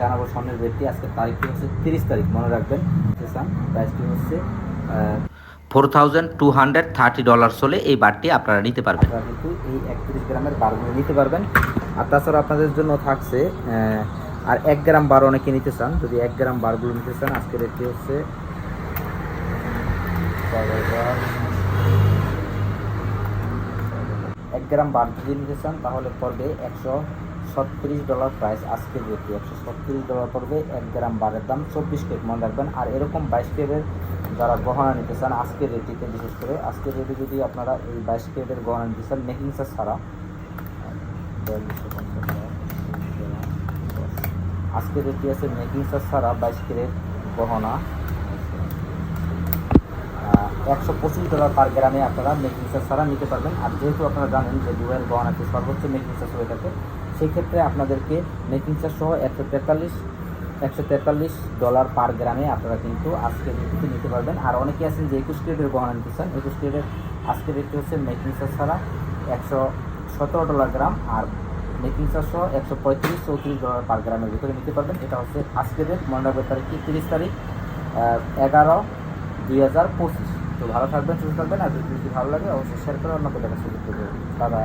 জানাব স্বর্ণের রেটটি আজকের তারিখটি হচ্ছে তিরিশ তারিখ মনে রাখবেন। স্টেশন প্রাইসটি হচ্ছে four thousand two hundred thirty dollar হলে এই বারটি আপনারা নিতে পারবেন। আপনারা কিন্তু এই একত্রিশ গ্রামের বারগুলো নিতে পারবেন। আর তাছাড়া আপনাদের জন্য থাকছে আর এক গ্রাম বার অনেকে নিতে চান। যদি এক গ্রাম বারগুলো নিতে চান আজকের রেটটি হচ্ছে ছয় হাজার। এক গ্রাম বার যদি নিতে চান, তাহলে পড়বে একশো ছত্রিশ ডলার প্রাইস আজকের রেটে একশো ছত্রিশ ডলার পড়বে এক গ্রাম বারের দাম, চব্বিশ কেট মনে রাখবেন, আর এরকম বাইশ কেটের যারা গহনা নিতে চান, আজকের রেটিতে বিশেষ করে, আজকের রেটে যদি আপনারা এই বাইশ কেটের গহনা নিতে চান মেকিং চার্জ ছাড়া, আজকের রেটটি আছে মেকিং চার্জ ছাড়া বাইশ কেটের গহনা। একশো পঁচিশ ডলার পার গ্রামে আপনারা মেকিং চার্জ ছাড়া নিতে পারবেন। আর যেহেতু আপনারা জানেন যে ডুয়েল গহনাতে সর্বোচ্চ মেকিং চার্জ হয়ে থাকে, সেই ক্ষেত্রে আপনাদেরকে মেকিং চার্জ সহ একশো তেতাল্লিশ একশো তেতাল্লিশ ডলার পার গ্রামে আপনারা কিন্তু আজকের রেটটি নিতে পারবেন। আর অনেকে আছেন যে একুশ ক্রেডের গহনা নিতে চান। একুশ ক্রেডের আজকের রেটটি হচ্ছে মেকিং চার্জ ছাড়া একশো সতেরো ডলার গ্রাম আর মেকিং চার্জ সহ একশো পঁয়ত্রিশ, চৌত্রিশ ডলার পার গ্রামের ভিতরে নিতে পারবেন। এটা হচ্ছে আজকের রেট মনে রাখবেন তারিখ তিরিশ তারিখ এগারো দুই হাজার পঁচিশ। তো ভালো থাকবেন, সুস্থ থাকবেন, আর যদি ভালো লাগে অবশ্যই শেয়ার করে অন্য কোথাও সুযোগ করে দাদা